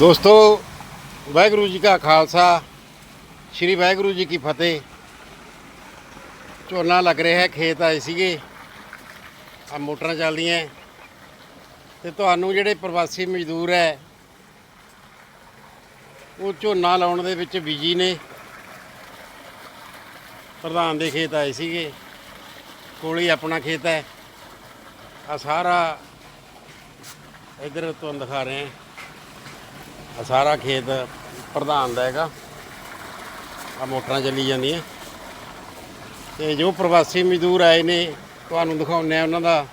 ਦੋਸਤੋ, ਵਾਹਿਗੁਰੂ ਜੀ ਕਾ ਖਾਲਸਾ, ਸ੍ਰੀ ਵਾਹਿਗੁਰੂ ਜੀ ਕੀ ਫਤਿਹ। ਝੋਨਾ ਲੱਗ ਰਿਹਾ ਹੈ, ਖੇਤ ਆਏ ਸੀਗੇ। ਆ ਮੋਟਰਾਂ ਚੱਲਦੀਆਂ। ਹੈ। ਤੇ ਤੁਹਾਨੂੰ ਜਿਹੜੇ ਪ੍ਰਵਾਸੀ ਮਜ਼ਦੂਰ ਹੈ, ਉਹ ਝੋਨਾ ਲਾਉਣ ਦੇ ਵਿੱਚ ਬਿਜ਼ੀ ਨੇ। ਪ੍ਰਧਾਨ ਦੇ ਖੇਤ ਆਏ ਸੀਗੇ। ਕੋਲ ਹੀ ਆਪਣਾ ਖੇਤ ਹੈ। ਆ ਸਾਰਾ ਇਧਰ ਤੁਹਾਨੂੰ ਦਿਖਾ ਰਹੇ। ਹਾਂ ਆ ਸਾਰਾ ਖੇਤ ਪ੍ਰਧਾਨ ਦਾ ਹੈਗਾ। ਆ ਮੋਟਰਾਂ ਚੱਲੀ ਜਾਂਦੀਆਂ। ਤੇ ਜੋ ਪ੍ਰਵਾਸੀ ਮਜ਼ਦੂਰ ਆਏ ਨੇ ਤੁਹਾਨੂੰ ਦਿਖਾਉਂਦੇ ਆ ਉਹਨਾਂ ਦਾ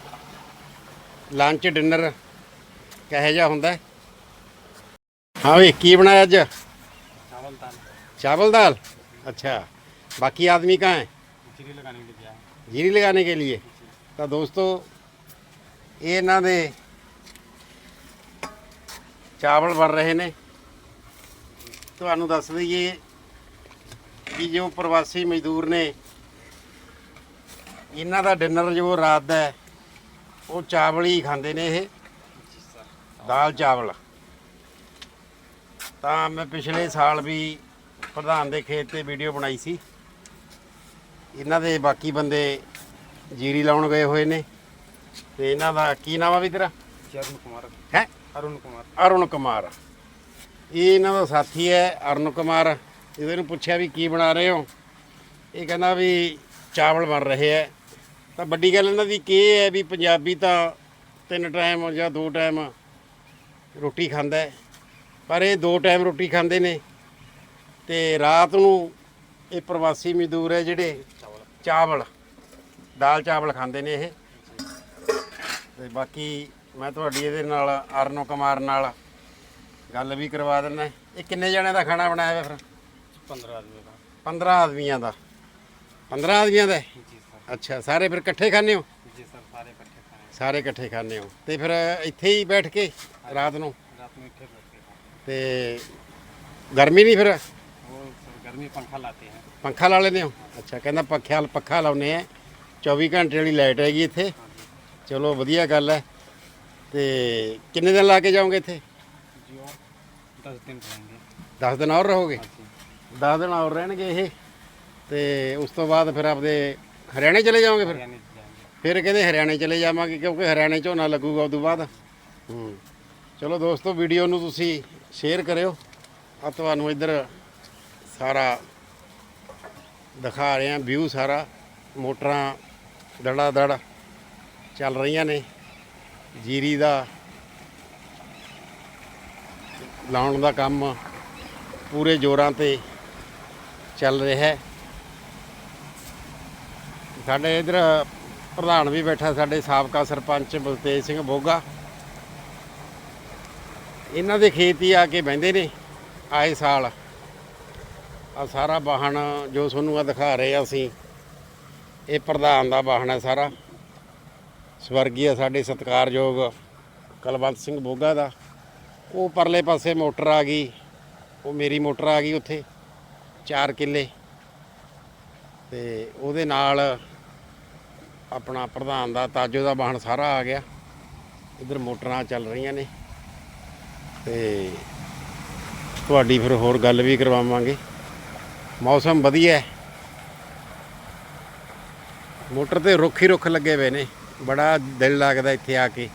ਲੰਚ ਡਿਨਰ ਕਿਹੋ ਜਿਹਾ ਹੁੰਦਾ ਹਾਂ। ਵੀ ਕੀ ਬਣਾਇਆ ਅੱਜ? ਚਾਵਲ ਦਾਲ। ਚਾਵਲ ਦਾਲ? अच्छा बाकी आदमी कहाँ है जीरी लगाने के लिए जीरी लगाने के लिए तो ਚਾਵਲ ਬਣ ਰਹੇ ਨੇ। ਤੁਹਾਨੂੰ ਦੱਸ ਦਈਏ ਕਿ ਜੋ ਪ੍ਰਵਾਸੀ ਮਜ਼ਦੂਰ ਨੇ, ਇਹਨਾਂ ਦਾ ਡਿਨਰ ਜੋ ਰਾਤ ਦਾ ਉਹ ਚਾਵਲ ਹੀ ਖਾਂਦੇ ਨੇ ਇਹ। ਦਾਲ ਚਾਵਲ। ਤਾਂ ਮੈਂ ਪਿਛਲੇ ਸਾਲ ਵੀ ਪ੍ਰਧਾਨ ਦੇ ਖੇਤ ਤੇ ਵੀਡੀਓ ਬਣਾਈ ਸੀ। ਇਹਨਾਂ ਦੇ ਬਾਕੀ ਬੰਦੇ ਜੀਰੀ ਲਾਉਣ ਗਏ ਹੋਏ ਨੇ। ਤੇ ਇਹਨਾਂ ਦਾ ਕੀ ਨਾਮ ਆ ਵੀ ਤੇਰਾ? ਸੀ ਅਰੁਣ ਕੁਮਾਰ। ਅਰੁਣ ਕੁਮਾਰ। ਇਹ ਇਹਨਾਂ ਦਾ ਸਾਥੀ ਹੈ ਅਰੁਣ ਕੁਮਾਰ। ਇਹਦੇ ਨੂੰ ਪੁੱਛਿਆ ਵੀ ਕੀ ਬਣਾ ਰਹੇ ਹੋ? ਇਹ ਕਹਿੰਦਾ ਵੀ ਚਾਵਲ ਬਣ ਰਹੇ ਹੈ। ਤਾਂ ਵੱਡੀ ਗੱਲ ਇਹਨਾਂ ਦੀ ਕੀ ਹੈ ਵੀ ਪੰਜਾਬੀ ਤਾਂ ਤਿੰਨ ਟਾਈਮ ਜਾਂ ਦੋ ਟਾਈਮ ਰੋਟੀ ਖਾਂਦਾ ਹੈ। ਪਰ ਇਹ ਦੋ ਟਾਈਮ ਰੋਟੀ ਖਾਂਦੇ ਨੇ। ਤੇ ਰਾਤ ਨੂੰ ਇਹ ਪ੍ਰਵਾਸੀ ਮਜ਼ਦੂਰ ਹੈ ਜਿਹੜੇ ਚਾਵਲ ਦਾਲ ਚਾਵਲ ਖਾਂਦੇ ਨੇ ਇਹ। ਤੇ ਬਾਕੀ ਮੈਂ ਤੁਹਾਡੀ ਇਹਦੇ ਨਾਲ ਅਰਨੋ ਕੁਮਾਰ ਨਾਲ ਗੱਲ ਵੀ ਕਰਵਾ ਦਿੰਦਾ ਇਹ ਕਿੰਨੇ ਜਣਿਆਂ ਦਾ ਖਾਣਾ ਬਣਾਇਆ ਹੋਇਆ ਫਿਰ पंद्रह आदमी का 15 ਆਦਮੀਆਂ ਦਾ 15 ਆਦਮੀਆਂ ਦਾ ਹੈ? जी सर ਅੱਛਾ ਸਾਰੇ ਫਿਰ ਇਕੱਠੇ ਖਾਂਦੇ ਹੋ जी सर सारे इकट्ठे खाए ਸਾਰੇ ਇਕੱਠੇ ਖਾਂਦੇ ਹੋ ਤੇ ਫਿਰ ਇੱਥੇ ਹੀ ਬੈਠ ਕੇ ਰਾਤ ਨੂੰ रात में इकट्ठे बैठ के खाते ਤੇ ਗਰਮੀ ਨਹੀਂ ਫਿਰ हैं। वो सर गर्मी पंखा लाते हैं ਪੰਖਾ ਲਾ ਲੈਂਦੇ ਹੋ ਅੱਛਾ ਕਹਿੰਦਾ ਪੱਖਿਆ ਪੱਖਾ ਲਾਉਨੇ ਆ 24 ਘੰਟੇ ਵਾਲੀ ਲਾਈਟ ਹੈਗੀ ਇੱਥੇ ਚਲੋ ਵਧੀਆ ਗੱਲ ਹੈ ਤੇ ਕਿੰਨੇ ਦਿਨ ਲਾ ਕੇ ਜਾਓਗੇ ਇੱਥੇ? ਜੀ 10 ਦਿਨ ਰਹਿਣਗੇ 10 ਦਿਨ ਹੋਰ ਰਹੋਗੇ? ਹਾਂਜੀ। 10 ਦਿਨ ਹੋਰ ਰਹਿਣਗੇ ਇਹ? ਤੇ ਉਸ ਤੋਂ ਬਾਅਦ ਫਿਰ ਆਪਦੇ ਹਰਿਆਣੇ ਚਲੇ ਜਾਓਗੇ ਫਿਰ? ਫਿਰ ਕਹਿੰਦੇ ਹਰਿਆਣੇ ਚਲੇ ਜਾਵਾਂਗੇ ਕਿਉਂਕਿ ਹਰਿਆਣੇ ਝੋਨਾ ਲੱਗੂਗਾ ਉਦੋਂ ਬਾਅਦ। ਚਲੋ ਦੋਸਤੋ ਵੀਡੀਓ ਨੂੰ ਤੁਸੀਂ ਸ਼ੇਅਰ ਕਰਿਓ। ਆ ਤੁਹਾਨੂੰ ਇੱਧਰ ਸਾਰਾ ਦਿਖਾ ਰਹੇ ਹਾਂ ਵਿਊ ਸਾਰਾ। ਮੋਟਰਾਂ ਦੜਾ ਦੜ ਚੱਲ ਰਹੀਆਂ ਨੇ। ਜੀਰੀ ਦਾ ਲਾਉਣ ਦਾ ਕੰਮ ਪੂਰੇ ਜ਼ੋਰਾਂ ਤੇ ਚੱਲ ਰਿਹਾ ਹੈ। ਸਾਡੇ ਇਧਰ ਪ੍ਰਧਾਨ ਵੀ ਬੈਠਾ, ਸਾਡੇ ਸਾਬਕਾ ਸਰਪੰਚ ਬਲਤੇਜ ਸਿੰਘ ਬੋਗਾ। ਇਹਨਾਂ ਦੇ ਖੇਤ ਹੀ ਆ ਕੇ ਬਹਿੰਦੇ ਨੇ ਆਏ ਸਾਲ। ਆ ਸਾਰਾ ਵਾਹਣ ਜੋ ਤੁਹਾਨੂੰ ਆ ਦਿਖਾ ਰਹੇ ਆ ਅਸੀਂ, ਇਹ ਪ੍ਰਧਾਨ ਦਾ ਵਾਹਣ ਹੈ ਸਾਰਾ। ਸਵਰਗੀ ਆ ਸਾਡੇ ਸਤਿਕਾਰਯੋਗ ਕਲਵੰਤ ਸਿੰਘ ਬੋਗਾ ਦਾ। ਉਹ ਪਰਲੇ ਪਾਸੇ ਮੋਟਰ ਆ ਗਈ, ਉਹ ਮੇਰੀ ਮੋਟਰ ਆ ਗਈ ਉੱਥੇ 4 ਕਿੱਲੇ। ਤੇ ਉਹਦੇ ਨਾਲ ਆਪਣਾ ਪ੍ਰਧਾਨ ਦਾ, ਤਾਜੋ ਦਾ ਵਾਹਣ ਸਾਰਾ ਆ ਗਿਆ। ਇਧਰ ਮੋਟਰਾਂ ਚੱਲ ਰਹੀਆਂ ਨੇ। ਤੇ ਤੁਹਾਡੀ ਫਿਰ ਹੋਰ ਗੱਲ ਵੀ ਕਰਵਾਵਾਂਗੇ। ਮੌਸਮ ਵਧੀਆ ਹੈ। ਮੋਟਰ ਤੇ ਰੁੱਖ ਹੀ ਰੁੱਖ ਲੱਗੇ ਹੋਏ ਨੇ। ਬੜਾ ਦਿਲ ਲੱਗਦਾ ਇੱਥੇ ਆ ਕੇ।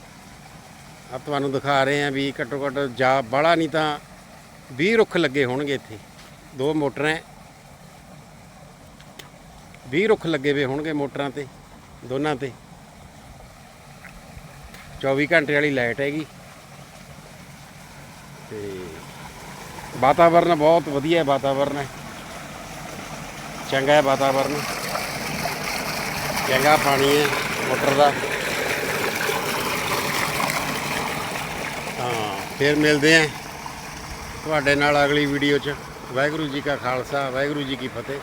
ਆ ਤੁਹਾਨੂੰ ਦਿਖਾ ਰਹੇ ਆ ਵੀ ਘੱਟੋ ਘੱਟ ਜਾ ਬਾਹਲਾ ਨਹੀਂ ਤਾਂ 20 ਰੁੱਖ ਲੱਗੇ ਹੋਣਗੇ ਇੱਥੇ। ਦੋ ਮੋਟਰਾਂ ਹੈ 20 ਰੁੱਖ ਲੱਗੇ ਹੋਏ ਹੋਣਗੇ ਮੋਟਰਾਂ ਤੇ, ਦੋਨਾਂ ਤੇ। 24 ਘੰਟੇ ਵਾਲੀ ਲਾਈਟ ਹੈਗੀ। ਤੇ ਵਾਤਾਵਰਨ ਬਹੁਤ ਵਧੀਆ ਵਾਤਾਵਰਨ ਹੈ ਚੰਗਾ ਹੈ ਵਾਤਾਵਰਨ। ਚੰਗਾ ਪਾਣੀ ਹੈ ਮੋਟਰ ਦਾ ਹਾਂ ਫਿਰ ਮਿਲਦੇ ਆਂ ਤੁਹਾਡੇ ਨਾਲ ਅਗਲੀ ਵੀਡੀਓ 'ਚ। ਵਾਹਿਗੁਰੂ ਜੀ ਕਾ ਖਾਲਸਾ, ਵਾਹਿਗੁਰੂ ਜੀ ਕੀ ਫਤਿਹ।